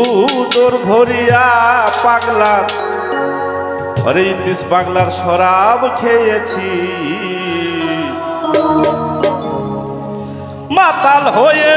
উদর ভরিয়া পাগলার হরে ইতিস পাগলার শরাব খেয়েছি। মাতাল হয়ে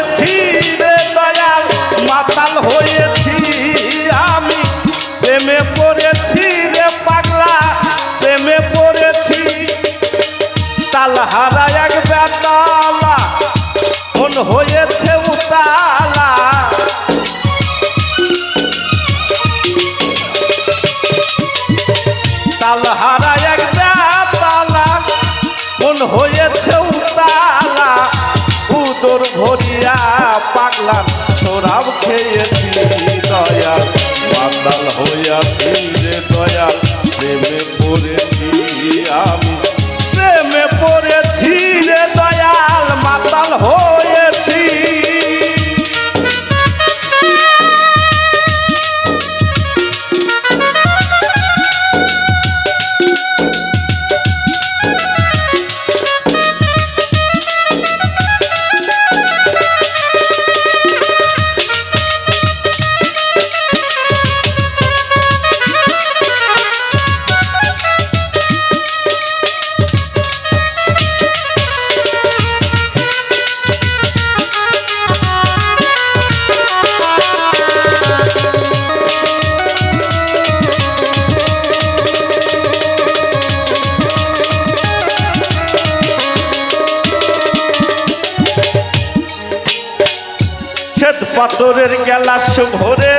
পাথরের গ্যালাস ভরে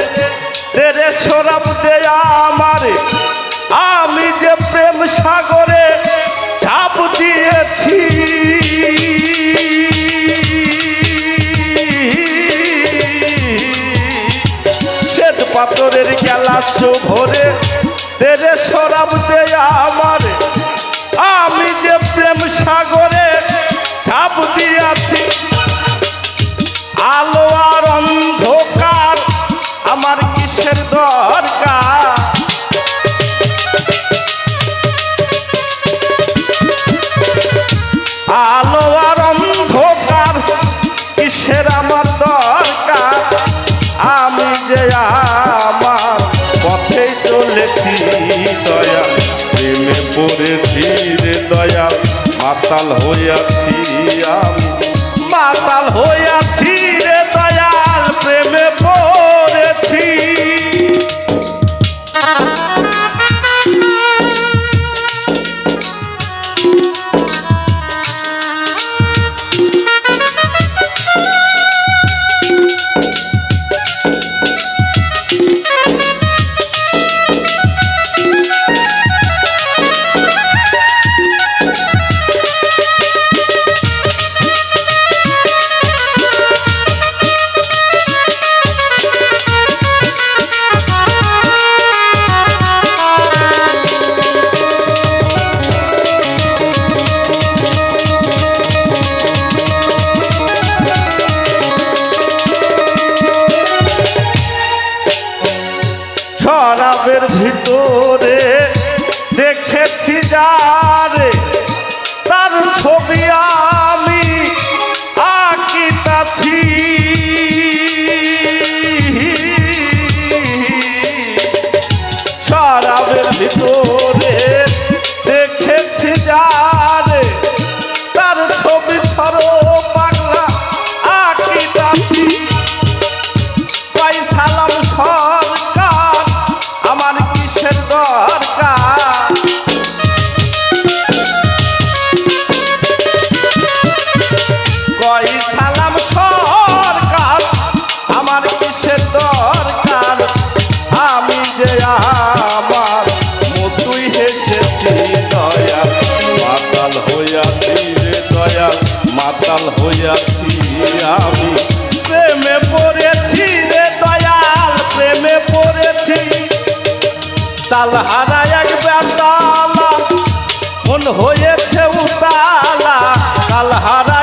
রে সরব দেয়া আমার। আমি যে প্রেম সাগরে ঝাঁপ দিয়েছি। শ্বেত পাথরের গ্যালাস ভরে রে সরব দেয়া আমার। মাতাল হইয়াছি আমি ভিতরে দেখেছি যা মাতাল হইয়াছি আমি। প্রেমে পড়েছি রে দয়াল, প্রেমে পড়েছি। তাল হারায় একবার তালা মন হয়েছে উতালা। তাল হারা